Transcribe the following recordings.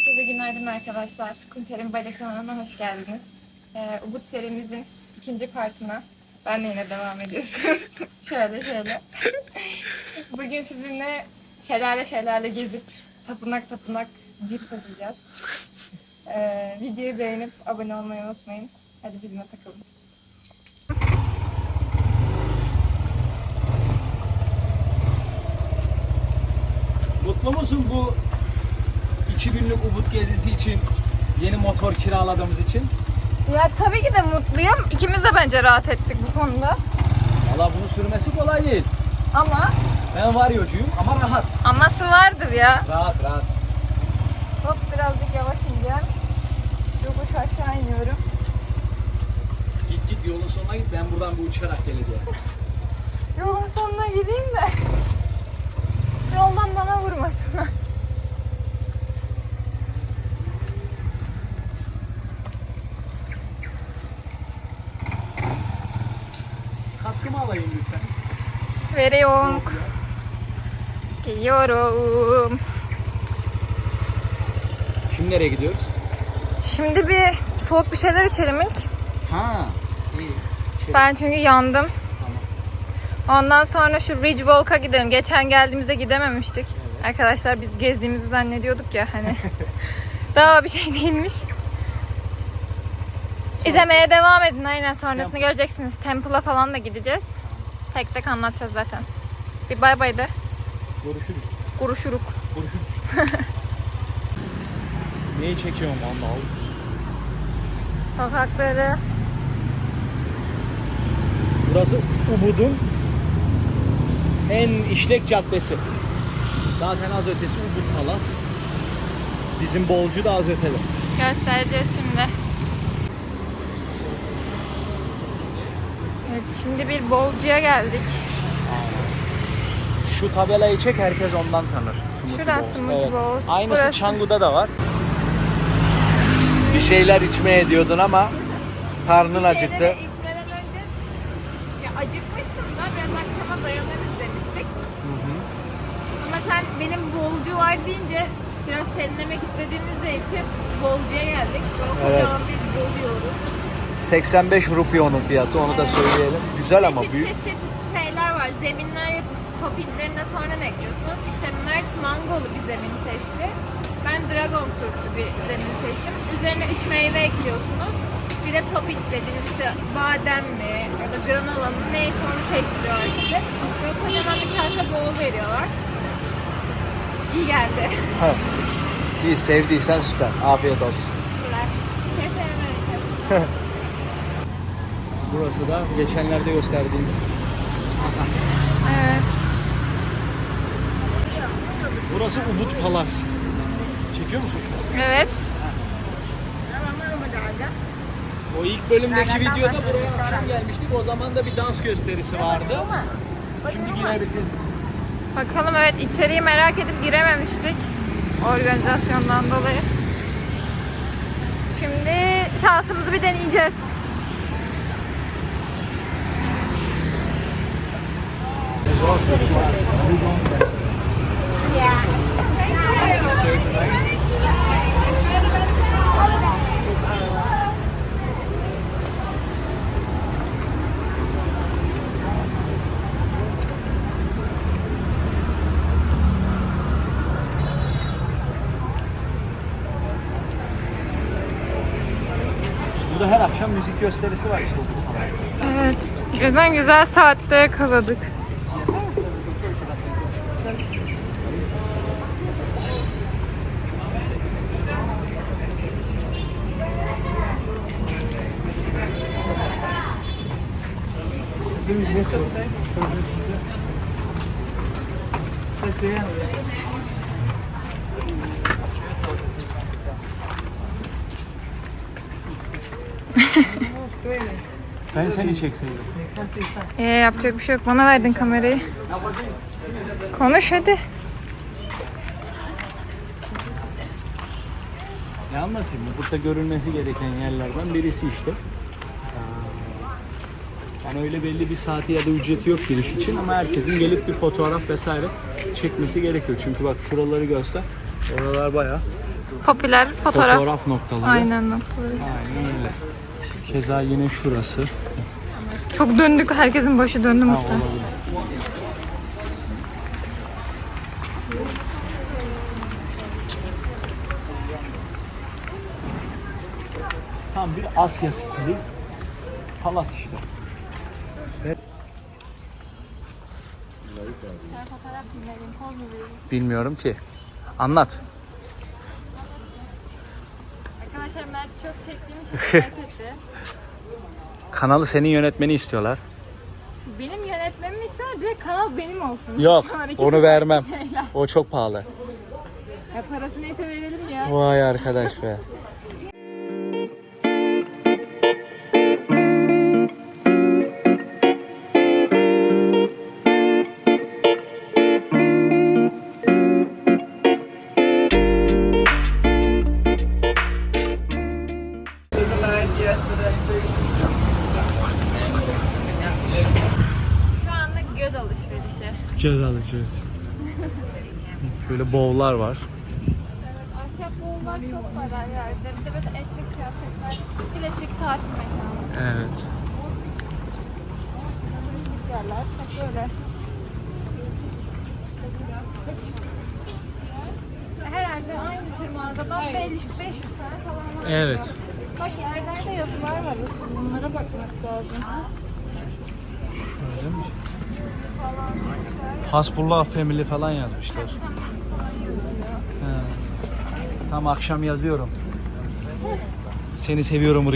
Herkese günaydın arkadaşlar. Kunter'in Bacak kanalına hoş geldiniz. Ee, Ubud serimizin ikinci partına ben de yine devam ediyorsunuz. şöyle şöyle. Bugün sizinle şelale şelale gezip tapınak tapınak cips atacağız. Ee, videoyu beğenip abone olmayı unutmayın. Hadi bizimle takılın. Mutlu musun bu iki günlük Ubud gezisi için, yeni motor kiraladığımız için? Ya tabii ki de mutluyum. İkimiz de bence rahat ettik bu konuda. Valla bunu sürmesi kolay değil. Ama Ben varyocuyum ama rahat. aması vardır ya. Rahat rahat. Hop birazcık yavaş ineceğim. Yokuş aşağı iniyorum. Git git yolun sonuna git ben buradan bir uçarak geleceğim. Yolun sonuna gideyim de yoldan bana vurmasın. Veriyorum. Geliyorum. Şimdi nereye gidiyoruz? Şimdi bir soğuk bir şeyler içelim ilk. Ha iyi. Ben çünkü yandım. Tamam. Ondan sonra şu Ridge Walk'a gidelim. Geçen geldiğimizde gidememiştik. Evet. Arkadaşlar biz gezdiğimizi zannediyorduk ya hani. Daha bir şey değilmiş. İzlemeye devam edin aynen sonrasını Temple. göreceksiniz. Temple'a falan da gideceğiz. Tek tek anlatacağız zaten. Bir bay bay de. Görüşürüz. Kuruşuruk. Görüşürüz. Neyi çekiyorum Allah Sokakları. Burası Ubud'un en işlek caddesi. Zaten az ötesi Ubud Palas. Bizim bolcu da az ötede. Göstereceğiz şimdi. Evet şimdi bir bolcuya geldik. Şu tabelayı çek herkes ondan tanır. Smoothie Şuradan Bowls. Smoothie Bowls. Aynısı Burası. Canggu'da da var. Bir şeyler içmeye diyordun ama karnın acıktı. Şeyleri içmeden önce ya acıkmıştım da biraz akşama dayanırız demiştik. Ama sen benim bolcu var deyince biraz serinlemek istediğimizde için bolcuya geldik. Böyle Evet. kocaman bir bol yiyoruz. 85 rupi onun fiyatı onu da söyleyelim. Güzel ama çeşit büyük. çeşit şeyler var. Zeminler yapıp toppinglerine sonradan ekliyorsunuz. İşte Mert mangolu bir zemin seçti. Ben dragon fruitlu bir zemin seçtim. Üzerine üç meyve ekliyorsunuz. Bir de topping dediğiniz işte badem mi ya da granola mı neyse onu seçtiriyorlar size. Böyle kocaman bir kase bol veriyorlar. İyi geldi. Ha. İyi sevdiysen süper. Afiyet olsun. Teşekkürler. Kesinlikle. Burası da geçenlerde gösterdiğimiz. Evet. Burası Ubud Palas. Çekiyor musun şu an? Evet. O ilk bölümdeki videoda buraya akşam gelmiştik. O zaman da bir dans gösterisi vardı. Şimdi girebiliriz. Bakalım evet içeriği merak edip girememiştik. Organizasyondan dolayı. Şimdi şansımızı bir deneyeceğiz. Burada her akşam müzik gösterisi var işte. Evet. Güzel güzel saatte yakaladık. Ben seni çekseydim. Ee, yapacak bir şey yok. Bana verdin kamerayı. Konuş hadi. Ne anlatayım? Burada görülmesi gereken yerlerden birisi işte. Yani öyle belli bir saati ya da ücreti yok giriş için ama herkesin gelip bir fotoğraf vesaire çekmesi gerekiyor. Çünkü bak şuraları göster. Oralar bayağı popüler fotoğraf. Fotoğraf noktaları. Aynen noktaları. Aynen öyle. Keza yine şurası. Çok döndük. Herkesin başı döndü muhtemelen. Tam bir Asya stili palas işte. Bilmiyorum ki. Anlat. Arkadaşlar Mert'i çok çektiğim için merak etti. Kanalı senin yönetmeni istiyorlar. Benim yönetmemi istiyor direkt kanal benim olsun. Yok, Sonraki onu vermem. şeyler. O çok pahalı. Ya parası neyse verelim ya. Vay arkadaş be. Şöyle bowl'lar var. Evet, ahşap boğular çok var her yerde. Bir de böyle etli kıyafetler. Klasik tatil mekanı. Evet. yerler. Hep böyle. Herhalde aynı tür mağazadan 500 500 tane falan var. Evet. Bak yerlerde yazılar var. Bunlara bakmak lazım. Hasbullah Family falan yazmışlar. Tam akşam yazıyorum. Seni seviyorum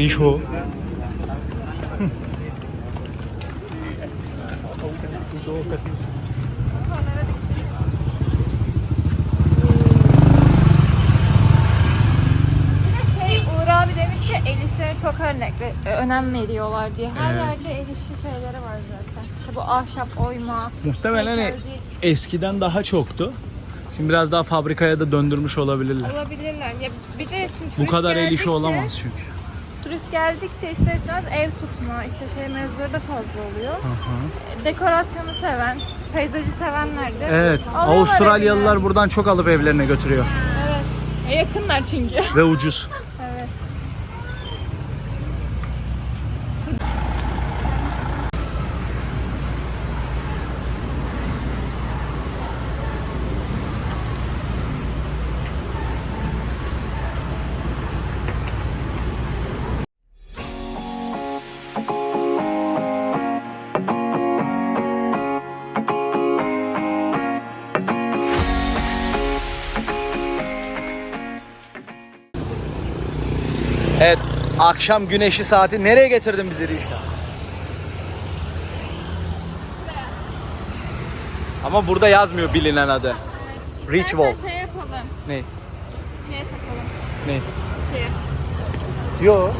de şey Uğur abi demiş ki el işlerine çok örnek ve- önem veriyorlar diye. Her Evet. yerde el işi şeyleri var zaten. İşte bu ahşap oyma. Muhtemelen hani heykelcik eskiden daha çoktu. Şimdi biraz daha fabrikaya da döndürmüş olabilirler. olabilirler. Ya bir de şimdi Bu turist kadar el işi geldikçe- olamaz çünkü. Turist geldikçe ister istemez ev tutma, işte şey mevzuları da fazla oluyor. Dekorasyonu seven, peyzajı sevenler de. Evet. alıyorlar Avustralyalılar evine. buradan çok alıp evlerine götürüyor. Evet. E, yakınlar çünkü. Ve ucuz. Akşam güneşi saati nereye getirdin bizi Rişa? Ama burada yazmıyor bilinen adı. Rich İstersen Wolf. şey yapalım. Ne? Şeye takalım. Ne? Siteye. Yo.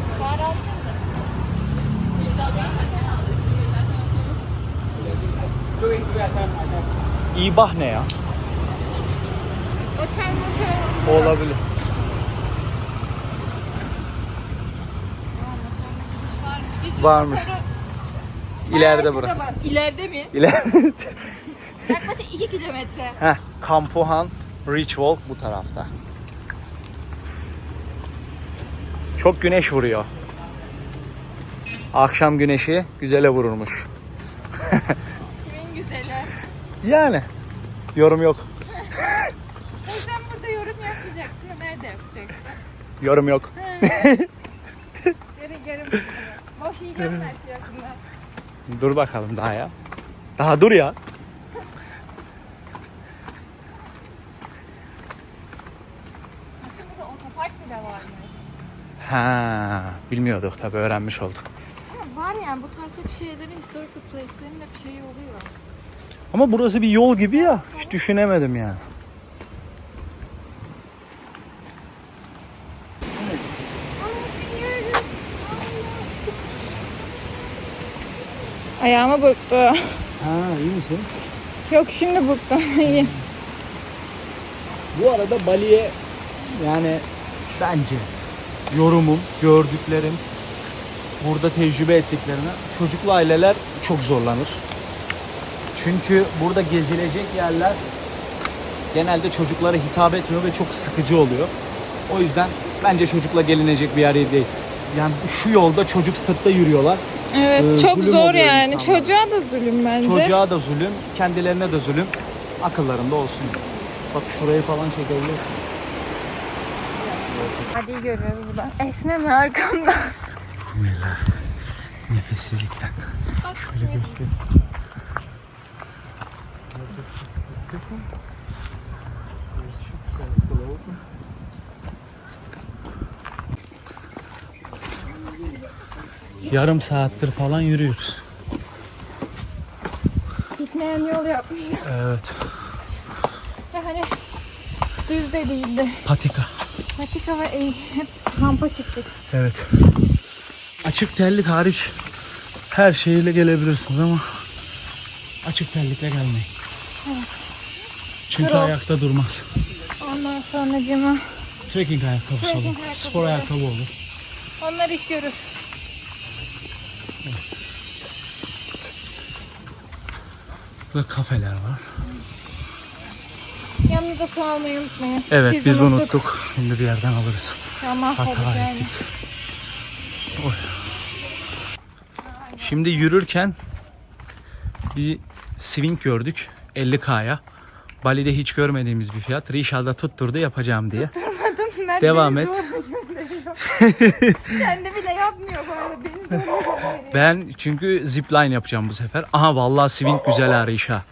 İbah ne ya? Otel motel. Olabilir. Varmış. İleride bura. var. İleride mi? İleride. Yaklaşık 2 kilometre. Heh, Kampuhan Reach Walk bu tarafta. Çok güneş vuruyor. Akşam güneşi güzele vururmuş. Kimin güzeli. Yani yorum yok. O yüzden burada yorum yapmayacaksın. Nerede yapacaksın? Yorum yok. Yarın yarın. Belki yakında. Dur bakalım daha ya. Daha dur ya. Aslında burada otopark bile varmış. Ha, bilmiyorduk tabii öğrenmiş olduk. Ama var yani bu tarz hep şeylerin historical place'lerin hep şeyi oluyor. Ama burası bir yol gibi ya. Hiç düşünemedim yani. Ayağımı burktu. Ha, iyi misin? Yok şimdi burktu. İyi. Bu arada Bali'ye yani bence yorumum, gördüklerim, burada tecrübe ettiklerine çocuklu aileler çok zorlanır. Çünkü burada gezilecek yerler genelde çocuklara hitap etmiyor ve çok sıkıcı oluyor. O yüzden bence çocukla gelinecek bir yer değil. Yani şu yolda çocuk sırtta yürüyorlar. Evet Ee, çok zulüm zor oluyor yani. insanlara. Çocuğa da zulüm bence. Çocuğa da zulüm, kendilerine de zulüm. Akıllarında olsun. Bak şurayı falan çekebilirsin. Hadi görüyoruz buradan. Esneme arkamda. Nefessizlikten. Şöyle göstereyim. Yarım saattir falan yürüyoruz. Gitmeyen yol yapmışlar. Evet. Ve hani düz de değildi. Patika. Patika ve eğ. Hep rampa çıktık. Evet. Açık terlik hariç her şeyle gelebilirsiniz ama açık terlikle gelmeyin. Çünkü Crocs. ayakta durmaz. Ondan sonra cima. Trekking ayakkabısı Trekking olur. Spor ayakkabı olur. Onlar iş görür. Ve kafeler var. Yanınıza su almayı unutmayın. Evet biz unuttuk. Şimdi bir yerden alırız. Ya mahvolduk Hata yani. ettik. Oy. Şimdi yürürken bir swing gördük 50k'ya. Bali'de hiç görmediğimiz bir fiyat. Rişal'da tutturdu yapacağım diye. Devam et. Kendi yapmıyor bu arada. Beni zorla gönderiyor. Ben çünkü zipline yapacağım bu sefer. Aha vallahi swing güzel ha Rişa.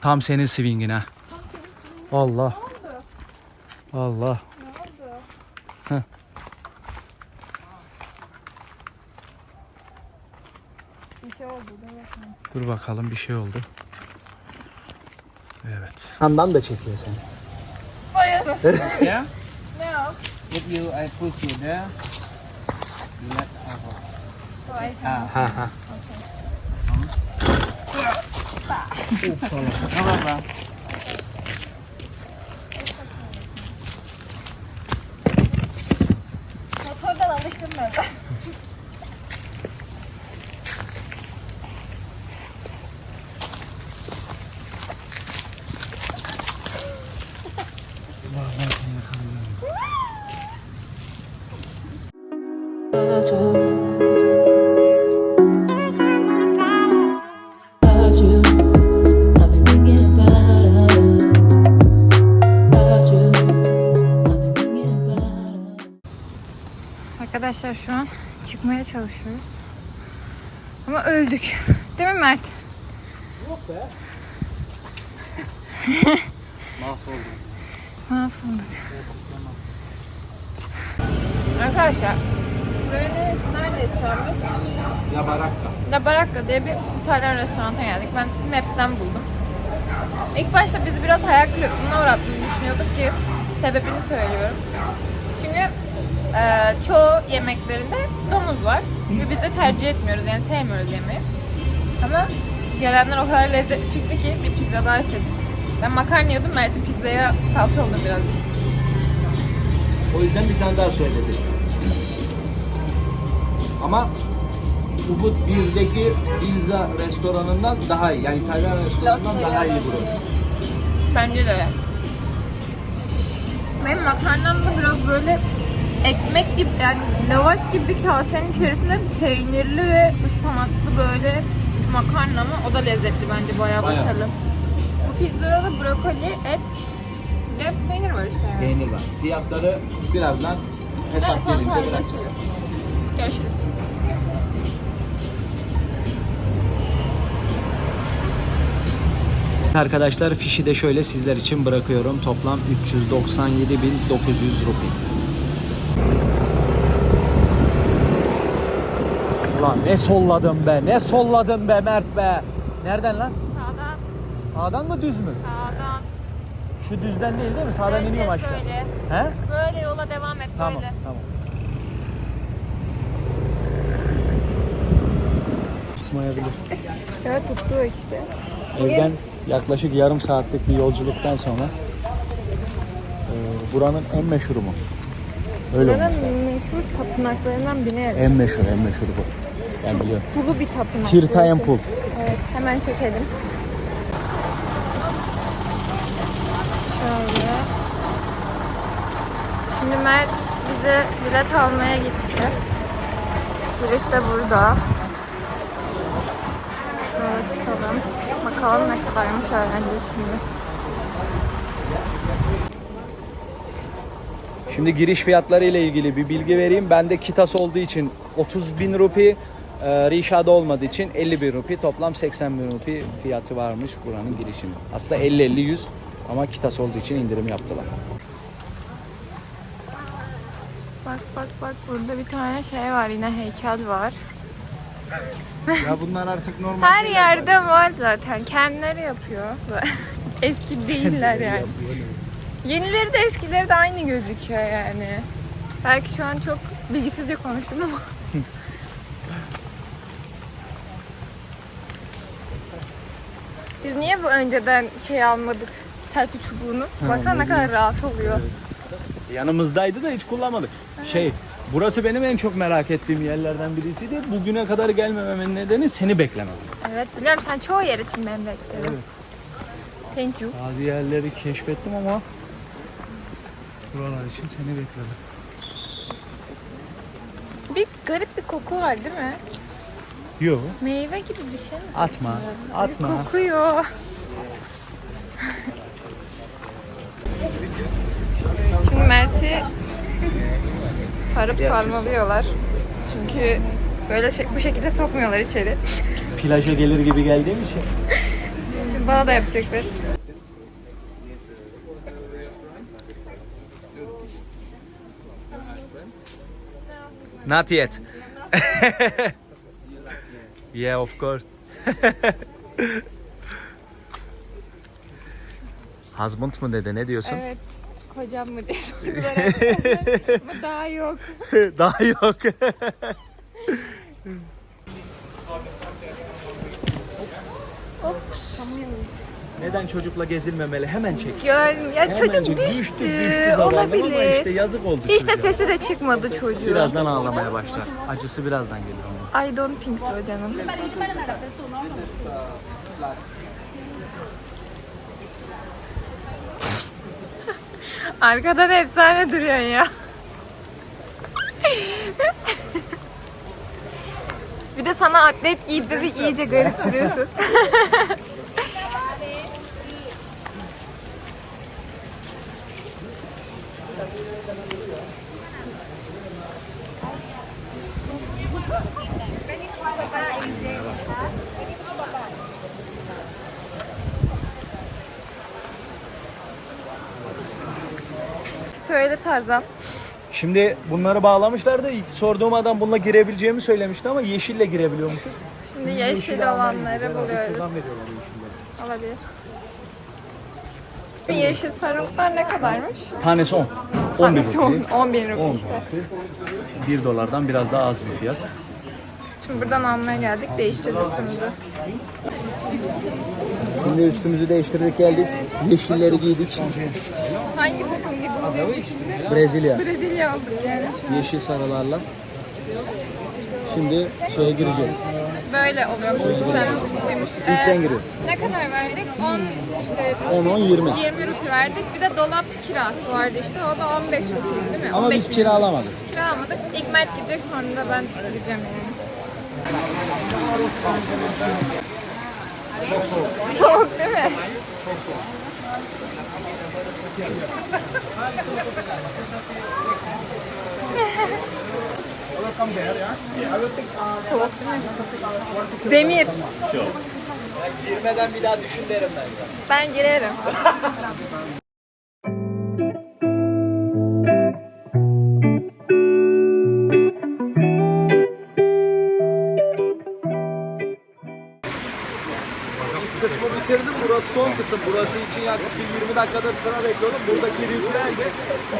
Tam senin swingin ha. Allah. Allah. Bir şey oldu. dur bakalım. Dur bakalım bir şey oldu. Evet. Handan da çekiyor seni. Bayağı. Yeah. Ne yap? If you I push you there, you let out. So I Arkadaşlar şu an çıkmaya çalışıyoruz. Ama öldük. Değil mi Mert? Yok be. Mahvoldum. Mahvolduk. Arkadaşlar buraya? Neredeyiz şu an biz? Ya barakka. La Baracca diye bir İtalyan restorana geldik. Ben Maps'ten buldum. İlk başta bizi biraz hayal kırıklığına uğrattığını düşünüyorduk ki sebebini söylüyorum. Çünkü e, çoğu yemeklerinde domuz var ve biz de tercih etmiyoruz yani sevmiyoruz yemeği. Ama gelenler o kadar lezzetli çıktı ki bir pizza daha istedim. Ben makarna yiyordum, Mert'in pizzaya salça oldum birazcık. O yüzden bir tane daha söyledi. Ama Ubud 1'deki pizza restoranından daha iyi. Yani İtalyan restoranından daha iyi burası. Bence de öyle. Benim makarnam da biraz böyle ekmek gibi yani lavaş gibi bir kasenin içerisinde peynirli ve ıspanaklı böyle makarna ama o da lezzetli bence bayağı, Bayağı. başarılı. Bu pizzada da brokoli, et ve peynir var işte yani. Peynir var. Fiyatları birazdan hesap son gelince paylaşırız. Görüşürüz. Arkadaşlar fişi de şöyle sizler için bırakıyorum. Toplam 397.900 rupi. Ulan ne solladın be, ne solladın be Mert be. Nereden lan? Sağdan, Sağdan mı düz mü? sağdan. Şu düzden değil değil mi? Sağdan Bence iniyorum aşağı. Böyle, He? böyle yola devam et Tamam, böyle. tamam. Tutmayabilir. Evet tuttu işte. Evden yaklaşık yarım saatlik bir yolculuktan sonra e, buranın en meşhuru mu? Öyle. Buranın meşhur tapınaklarından biri. En meşhur, en meşhuru bu. Ben biliyorum. Sulu bir tapınak. Burası. Empul. Evet hemen çekelim. Şöyle. Şimdi Mert bize bilet almaya gitti. Giriş de burada. Şöyle çıkalım. Bakalım ne kadarmış öğreneceğiz şimdi. Şimdi giriş fiyatları ile ilgili bir bilgi vereyim. Bende Kitas olduğu için 30 bin rupi, e, Rişa'da olmadığı için 50 bin rupi. Toplam 80 bin rupi fiyatı varmış buranın girişinin. Aslında 50-50-100 ama Kitas olduğu için indirim yaptılar. Bak bak bak burada bir tane şey var yine heykel var. ya bunlar artık normal Her yerde var zaten. Kendileri yapıyor. Eski değiller yani. Yenileri de eskileri de aynı gözüküyor yani. Belki şu an çok bilgisizce konuştum ama. Biz niye bu önceden şey almadık? Selfie çubuğunu. Baksana ne kadar rahat oluyor. Yanımızdaydı da hiç kullanmadık. Şey, burası benim en çok merak ettiğim yerlerden birisiydi. Bugüne kadar gelmememin nedeni seni beklemem. Evet biliyorum sen çoğu yer için ben beklerim. Thank you. Bazı yerleri keşfettim ama buralar için seni bekledim. Bir garip bir koku var değil mi? Yok, Meyve gibi bir şey mi? atma, atma. Kokuyor. Şimdi Mert'i sarıp sarmalıyorlar. Çünkü böyle şey, bu şekilde sokmuyorlar içeri. Plaja gelir gibi geldiğim için. Şimdi bana da yapacaklar. Not yet. yeah, of course. Husband mı dedi ne diyorsun? Evet. Kocam mı diye arkadaşlar. Ama daha yok. Daha yok. Neden çocukla gezilmemeli? Hemen çek. Ya, ya Hemen çocuk çek. düştü. zavallı ama Olabilir. işte yazık oldu Hiç de çocuğa. sesi de çıkmadı çocuğun. Birazdan ağlamaya başlar. Acısı birazdan gelir onun. I don't think so canım. Arkadan efsane duruyorsun ya. Bir de sana atlet giydirdi iyice garip duruyorsun. Söyle Tarzan. Şimdi bunları bağlamışlar da ilk sorduğum adam bununla girebileceğimi söylemişti ama yeşille girebiliyormuşuz. Şimdi yeşil olanları buluyoruz. Olabilir. Bu yeşil sarımsaklar ne kadarmış? Tanesi 10. 11 Tanesi 10, rupi. 10 bin 10 rupi işte. rupi. 1 dolardan biraz daha az bir fiyat. Şimdi buradan almaya geldik. Değiştirdik üstümüzü. Şimdi üstümüzü değiştirdik geldik. Yeşilleri giydik. Hangi takım gibi oluyor şimdi? Brezilya. Brezilya olduk yani. Yeşil sarılarla. Şimdi şeye gireceğiz. Böyle oluyor. Sen uymuş. İlkten giriyor. Ne kadar verdik? 10 işte 10 10 20. 20 rupi verdik. Bir de dolap kirası vardı işte. O da 15 rupi değil mi? Ama 15 biz kiralamadık. kiralamadık. İlk Mert gidecek sonra da ben gideceğim yani. Çok soğuk. Soğuk değil mi? Soğuk değil mi? Demir. Girmeden bir daha düşün derim ben sana. Ben girerim. Kısım. Burası için yaklaşık bir 20 dakikadır sıra bekliyordum. Buradaki ritüelde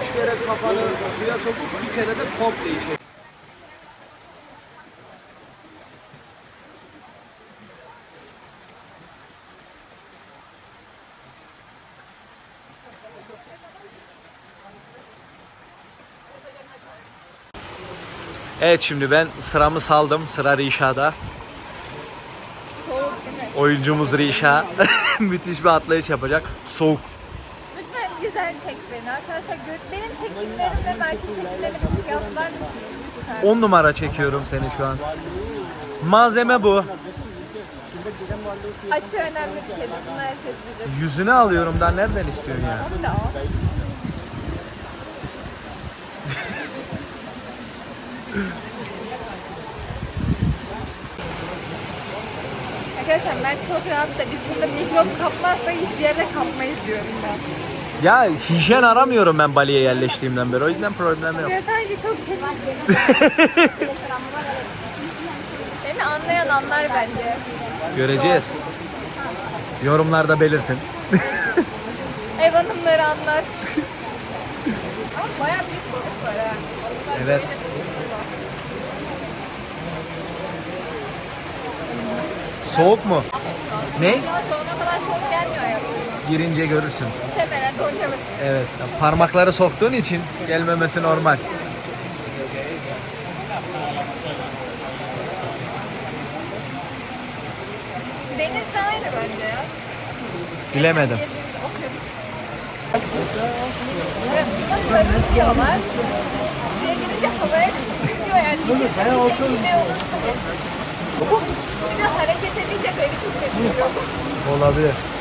3 kere kafanı suya sokup bir kere de komple içeri. Evet şimdi ben sıramı saldım. Sıra Rişa'da. Oyuncumuz Rişa müthiş bir atlayış yapacak. Soğuk. Lütfen güzel çek beni arkadaşlar. Gö- Benim çekimlerimle Mert'in çekimlerini kıyaslar mısınız? Lütfen. 10 numara çekiyorum seni şu an. Malzeme bu. Açı önemli bir şey. Bunu herkes bilir. Yüzüne alıyorum da nereden istiyorsun ya? Onu da al. Arkadaşlar Mert çok rahat da biz burada mikrop kapmazsa hiçbir yerde kapmayız diyorum ben. Ya hijyen aramıyorum ben Bali'ye yerleştiğimden beri. O yüzden problem yok. Ya sanki çok. Beni anlayan anlar bence. Göreceğiz. Yorumlarda belirtin. Ev hanımları anlar. Ama bayağı büyük balık var ha. Balıklar Evet. böyle balık var. Soğuk mu? Ne? Ya sonuna kadar soğuk gelmiyor ayaklarıma. Girince görürsün. Muhtemelen doncalı. Evet. Parmakları soktuğun için gelmemesi normal. Deniz de aynı bence ya. Bilemedim. Buna sarı diyorlar. Suya girince havaya çıkıyor yani. Ne olsun. Bir de Olabilir.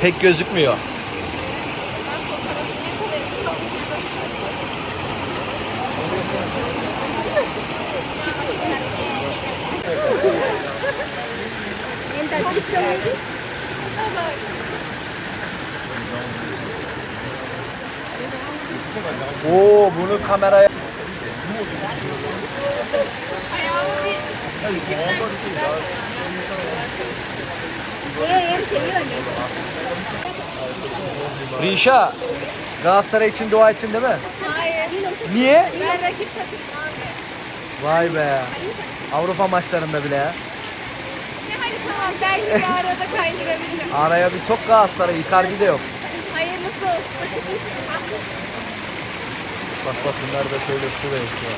Pek gözükmüyor. Oo bunu kameraya Rişa Galatasaray için dua ettin değil mi? Hayır. Niye? Ben rakip takımdan. Vay be. Avrupa maçlarında bile ya. Hadi tamam belki bir arada kaydırabilirim. Araya bir sok Galatasaray. Icardi de yok. Hayırlısı olsun. Bak bak bunlar da şöyle su da içiyor.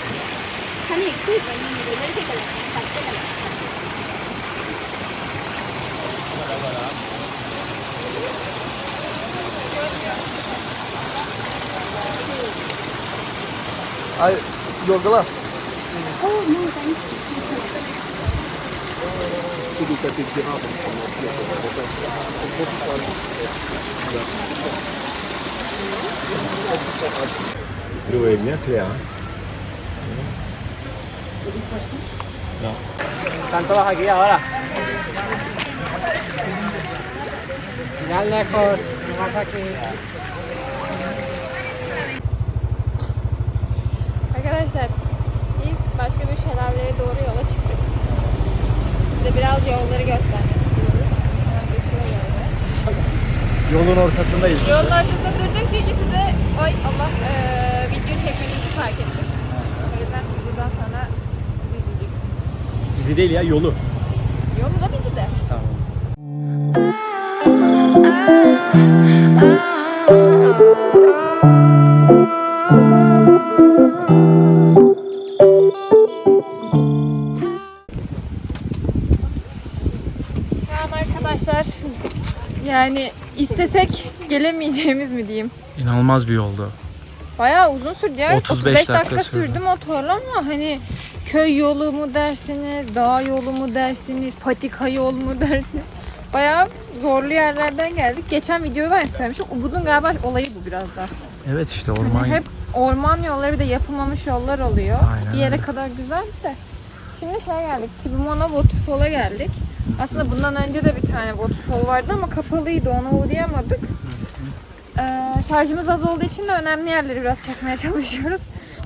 I, your glass. Oh, no, thank you. Tudo que é pedir na mão, Lejos, más aquí. Arkadaşlar biz başka bir şelaleye doğru yola çıktık. Size biraz yolları göstermek istiyoruz. Hemen geçiyor. Yolun ortasındayız. Yolun ortasında durduk çünkü size ay Allah eee video çekmenizi fark ettik. O yüzden buradan sonra. Bizi değil ya yolu. Yolu da bizi de. Tamam. Arkadaşlar. Yani istesek gelemeyeceğimiz mi diyeyim. İnanılmaz bir yoldu. Bayağı uzun sürdü ya. 35 dakika, dakika sürdü. sürdü motorla ama hani köy yolu mu dersiniz, dağ yolu mu dersiniz, patika yol mu dersiniz. Bayağı zorlu yerlerden geldik. Geçen videoda ben söylemiştim. Ubud'un galiba olayı bu biraz da. Evet işte Hani orman. hep orman yolları bir de yapılmamış yollar oluyor. Aynen bir yere öyle. kadar güzel de. Şimdi şey geldik. Tibumona Waterfall'a geldik. Aslında bundan önce de bir tane waterfall vardı ama kapalıydı. Ona uğrayamadık. Ee, şarjımız az olduğu için de önemli yerleri biraz çekmeye çalışıyoruz.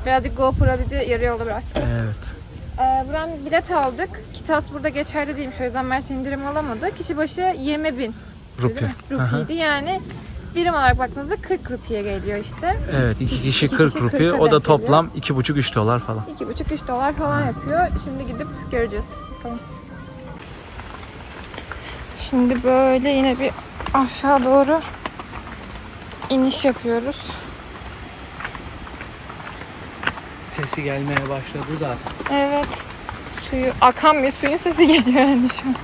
Birazcık GoPro bizi yarı yolda bıraktı. Evet. Ee, buradan bilet aldık. Kitas burada geçerli değilmiş. O yüzden Mert indirim alamadı. Kişi başı 20 bin Rupi. rupiydi. Yani birim olarak baktığınızda 40 rupiye geliyor işte. Evet iki kişi İki 40 kişi rupi 40'a o da toplam 2,5-3 dolar falan. 2,5-3 dolar falan yapıyor. Şimdi gidip göreceğiz. Bakalım. Şimdi böyle yine bir aşağı doğru iniş yapıyoruz. Sesi gelmeye başladı zaten. Evet. Suyu, akan bir suyun sesi geliyor yani şu an.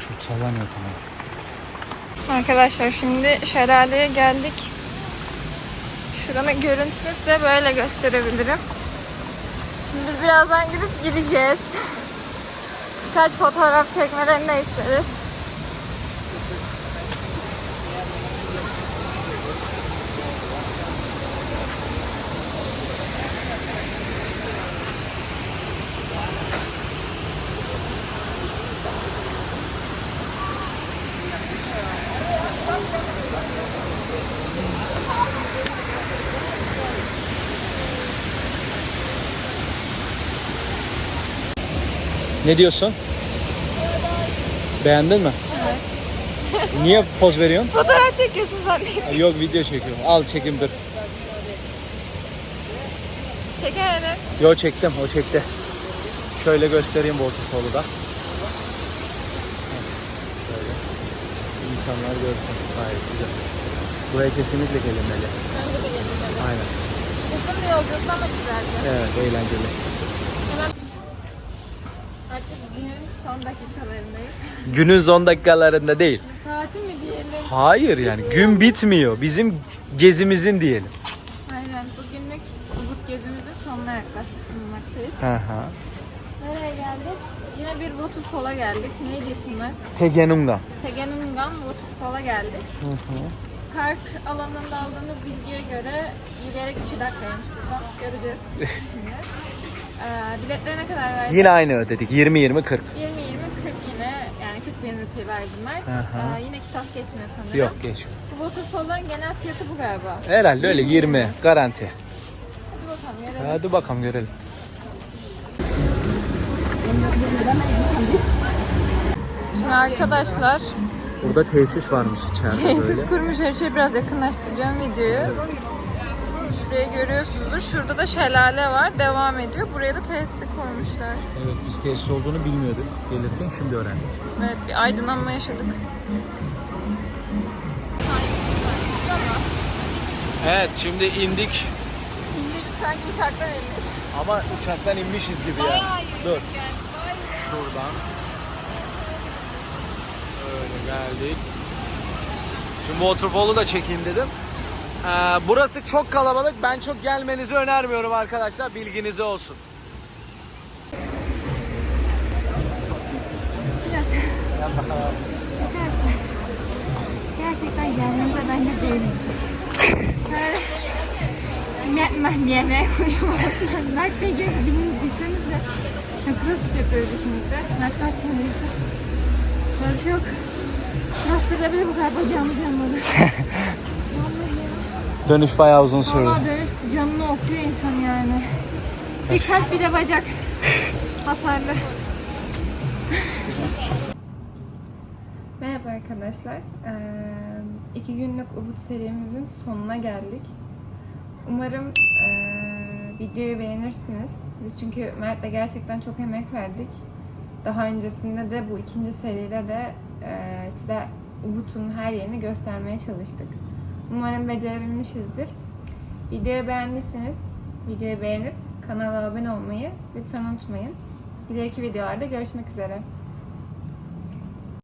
Çok sallanıyor tamam. Arkadaşlar şimdi şelaleye geldik. Şuranın görüntüsünü size böyle gösterebilirim. Şimdi biz birazdan gidip gideceğiz. Birkaç fotoğraf çekmelerini de isteriz. Ne diyorsun? Beğendin mi? Evet. Niye poz veriyorsun? Fotoğraf çekiyorsun zannediyorum. Yok video çekiyorum. Al çekim dur. Çekemedim. Yo çektim o çekti. Şöyle göstereyim waterfall'u da. Şöyle. İnsanlar görsün. Gayet güzel. Buraya kesinlikle gelinmeli. Bence de gelelim. Aynen. Uzun bir yolculuk ama güzeldi. Evet eğlenceli. Artık günün son dakikalarındayız. Günün son dakikalarında değil. Saati mi diyelim? Hayır yani gün bitmiyor. Bizim gezimizin diyelim. Aynen. Bugünlük Ubud gezimizin sonuna yaklaştık bulunmaktayız. Hı hı. Nereye geldik? Yine bir waterfall'a geldik. Neydi ismi? Tegenum'da. Tegenungan Waterfall'a geldik. Park alanında aldığımız bilgiye göre yürüyerek 2 dakikaymış buradan. Göreceğiz şimdi. Ee, biletlere ne kadar verdik? Yine aynı ödedik. 20-20-40. 20-20 40 yine yani 40 bin rupi verdim ben. Aha. Ee, yine kitap geçmiyor sanırım. Yok geçmiyor. Bu waterfall'ların genel fiyatı bu galiba. Herhalde öyle 20 garanti. Hadi bakalım görelim. Hadi bakalım görelim. Şimdi arkadaşlar Burada tesis varmış içeride tesis böyle. kurmuş her şeyi biraz yakınlaştıracağım videoyu. Şurayı görüyorsunuzdur. Şurada da şelale var. Devam ediyor. Buraya da tesisi kurmuşlar. Evet biz tesis olduğunu bilmiyorduk. Gelirken şimdi öğrendik. Evet bir aydınlanma yaşadık. Evet şimdi indik Şimdi sanki uçaktan inmiş. ama uçaktan inmişiz gibi ya. Dur. Şuradan. Öyle geldik. Şimdi waterfall'u da çekeyim dedim. Ee, burası çok kalabalık. Ben çok gelmenizi önermiyorum arkadaşlar. Bilginize olsun. Arkadaşlar gerçekten gelmenize bence değmeyecek. Böyle Netmen yemeğe. Mert Bey gibi bilseniz de crossfit yapıyoruz ikimiz de. Tane yapıyor? Böyle bir şey yok. Thruster'da bile bu kadar bacağımız yanmadı. Dönüş bayağı uzun sürdü. Valla dönüş canını okuyor insan yani. Bir kalp bir de bacak. Hasarlı. Merhaba arkadaşlar. Ee, iki günlük Ubud serimizin sonuna geldik. Umarım ee, videoyu beğenirsiniz. Biz çünkü Mert'le gerçekten çok emek verdik. Daha öncesinde de bu ikinci seride de ee, size Ubud'un her yerini göstermeye çalıştık. Umarım becerebilmişizdir. Videoyu beğendiyseniz videoyu beğenip kanala abone olmayı lütfen unutmayın. İleriki videolarda görüşmek üzere.